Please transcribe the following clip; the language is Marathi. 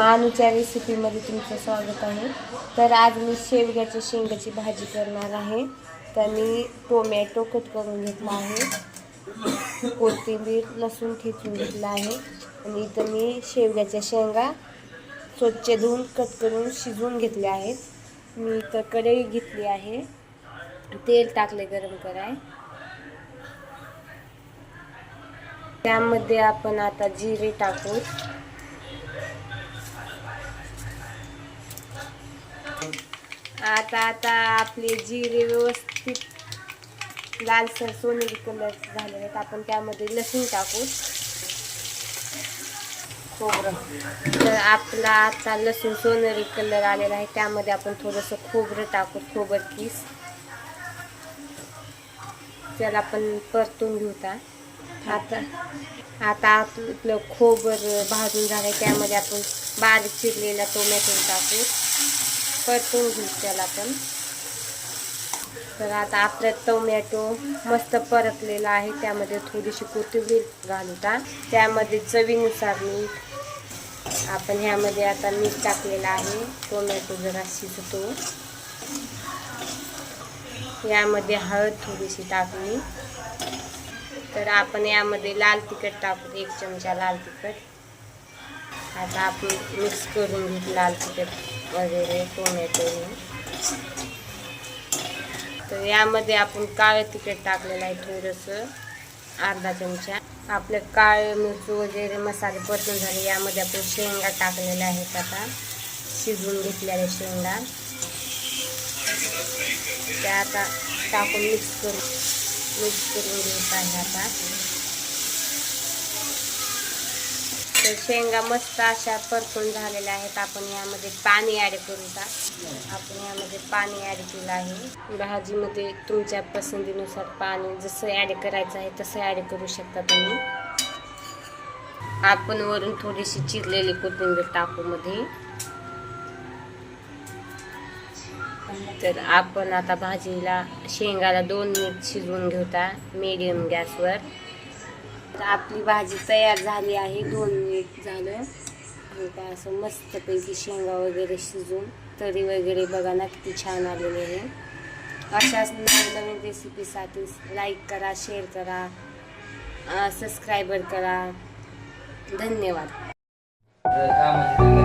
अनुच्या रेसिपीमध्ये तुमचं स्वागत आहे. तर आज मी शेवग्याच्या शेंगाची भाजी करणार आहे. तर मी टोमॅटो कट करून घेतला आहे. कोथिंबीर लसूण ठेचून घेतला आहे. आणि इथं मी शेवग्याच्या शेंगा स्वच्छ धुवून कट करून शिजवून घेतल्या आहेत. मी इथं कढई घेतली आहे. तेल टाकले गरम कराय. त्यामध्ये आपण आता जिरे टाकू. आता आता आपले जिरे व्यवस्थित लालसर सोनेरी कलर झाले आहेत. आपण त्यामध्ये लसूण टाकू. खोबरं तर आपला आता लसूण सोनेरी कलर आलेला आहे. त्यामध्ये आपण थोडंसं खोबरं टाकू. खोबर किस. त्याला आपण परतून घेऊ आता आता आपलं खोबर भाजून झालं त्यामध्ये आपण बारीक चिरलेला टोमॅटो टाकू. परतून घेऊ त्याला आपण. तर आता आपलं टोमॅटो मस्त परतलेला आहे. त्यामध्ये थोडीशी कोथिंबीर घालूता त्यामध्ये चवीनुसार मीठ. आपण ह्यामध्ये आता मीठ टाकलेलं आहे. टोमॅटो जरा शिजतो. यामध्ये हळद थोडीशी टाकली. तर आपण यामध्ये लाल तिखट टाकू एक चमचा लाल तिखट. आता आपण मिक्स करून घेऊ लाल तिखट वगैरे टोमॅटो. तर यामध्ये आपण काळं तिखट टाकलेलं आहे थोडंसं अर्धा चमचा. आपले काळे मिरची वगैरे मसाले परतून झाले यामध्ये आपण शेंगा टाकलेल्या आहेत आता. शिजवून घेतलेल्या शेंगा. त्या आता टाकून मिक्स करून मिक्स करून घ्यायचं आहे आता तर शेंगा मस्त अशा परतून झालेल्या आहेत. आपण यामध्ये पाणी ॲड करू का? आपण यामध्ये पाणी ॲड केलं आहे. भाजीमध्ये तुमच्या पसंतीनुसार पाणी जसं ॲड करायचं आहे तसं ॲड करू शकता तुम्ही. आपण वरून थोडीशी चिरलेली कोथिंबीर टाकूमध्ये तर आपण आता भाजीला शेंगाला दोन मिनिट शिजवून घेऊता मीडियम गॅसवर. तर आपली भाजी तयार झाली आहे दोन मिनिट झालं. काय असं मस्तपैकी शेंगा वगैरे शिजून तरी वगैरे बघा ना किती छान आलेले आहे. अशाच नवीन नवीन रेसिपीसाठी लाईक करा शेअर करा सबस्क्रायबर करा. धन्यवाद. का